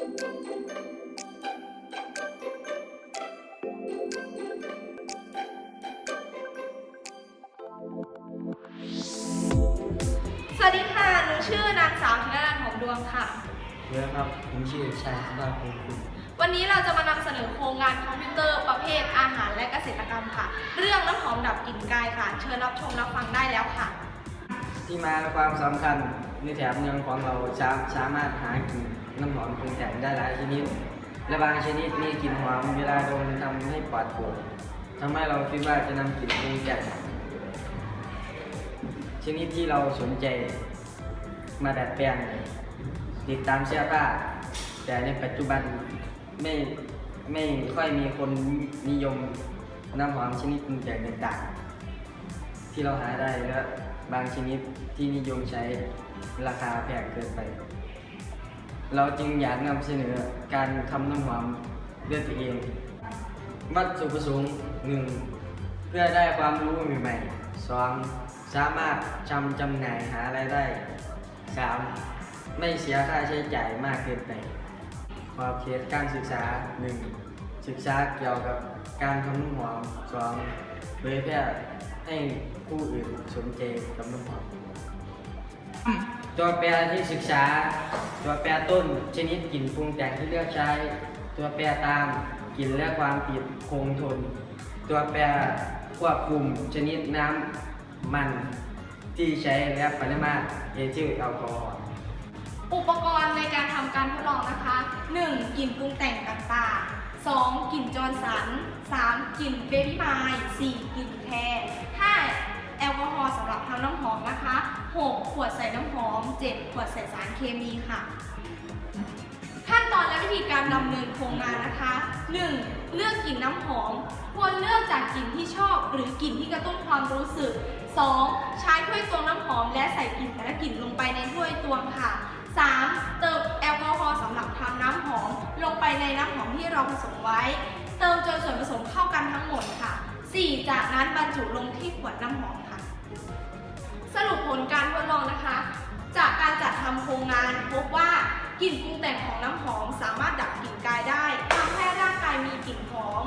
สวัสดีค่ะ หนูชื่อนางสาวธินรัตน์หอมดวงค่ะ เยอะครับ ผมชื่อชายสุภาพงศ์คุณวันนี้เราจะมานำเสนอโครงงานคอมพิวเตอร์ประเภทอาหารและเกษตรกรรมค่ะ เรื่องน้ำหอมดับกลิ่นกายค่ะ เชิญรับชมรับฟังได้แล้วค่ะ ที่มาและความสำคัญ ในแถบเมืองของเราสาสามารถหากินน้ำหอมปรุงแต่งได้หลายชนิด และบางชนิดมีกลิ่นหอมเวลาดมทำให้ปลอดโปร่งทำให้เราคิดว่าจะนำกลิ่นปรุงแต่งชนิดที่เราสนใจมาดัดแปลงติดตามเสื้อผ้าแต่ในปัจจุบันไม่ไม่ค่อยมีคนนิยมน้ำหอมชนิดปรุงแต่งต่างๆ ที่เราหาได้และบางชนิดที่นิยมใช้ราคาแพงเกินไป เราจึงอยากนำเสนอการทำน้ำหอมด้วยตัวเอง วัตถุประสงค์หนึ่งเพื่อได้ความรู้ใหม่ๆสองสามารถจำจำหน่ายหารายได้สามไม่เสียค่าใช้จ่ายมากเกินไปขอบเขตการศึกษาหนึ่ง ศึกษาเกี่ยวกับการทำน้ำหอมสองเผยแพร่ให้ผู้อื่นสนใจกับน้ำหอมตัวแปรที่ศึกษา ตัวแปรต้นชนิดกลิ่นปรุงแต่งที่เลือกใช้ ตัวแปรตามกลิ่นและความติดคงทน ตัวแปรควบคุมชนิดน้ำมันที่ใช้และปริมาตรเอทิลแอลกอฮอล์อุปกรณ์ในการทำการทดลองนะคะ 1. กลิ่นปรุงแต่งต่างๆ 2. กลิ่นจอร์นสัน 3. กลิ่นเบบี้ไมล์ 4. กลิ่นแคร์ 5. แอลกอฮอล์สำหรับทำน้ำหอมนะคะ 6. ขวดใส่น้ำหอม 7. ขวดใส่สารเคมีค่ะ ขั้นตอนและวิธีการดำเนินโครงงานนะคะ 1. เลือกกลิ่นน้ำหอม ควรเลือกจากกลิ่นที่ชอบ หรือกลิ่นที่กระตุ้นความรู้สึก 2. ใช้ถ้วยตวงน้ำหอม และใส่กลิ่นแต่ละกลิ่นลงไปในถ้วยตวงค่ะ 3. ลงไปในน้ำหอมที่เราผสมไว้ เติมจนส่วนผสมเข้ากันทั้งหมดค่ะ 4. จากนั้นบรรจุลงที่ขวดน้ำหอมค่ะ สรุปผลการทดลองนะคะ จากการจัดทำโครงงานพบว่ากลิ่นปรุงแต่งของน้ำหอมสามารถดับกลิ่นกายได้ทำให้ร่างกายมีกลิ่นหอม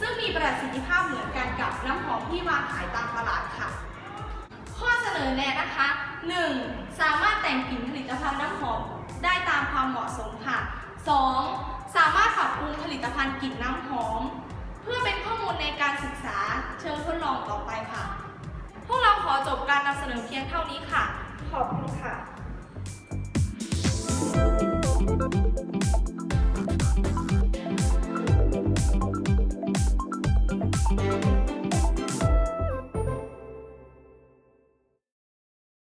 ซึ่งมีประสิทธิภาพเหมือนกันกับน้ำหอมที่วางขายตามตลาดค่ะ ข้อเสนอแนะนะคะ 1. สามารถแต่งกลิ่นผลิตภัณฑ์น้ำหอมได้ตามความเหมาะสมค่ะ 2. สามารถปรับปรุงผลิตภัณฑ์กลิ่นน้ำหอม เพื่อเป็นข้อมูลในการศึกษาเชิงทดลองต่อไปค่ะ พวกเราขอจบการนำเสนอเพียงเท่านี้ค่ะ ขอบคุณค่ะ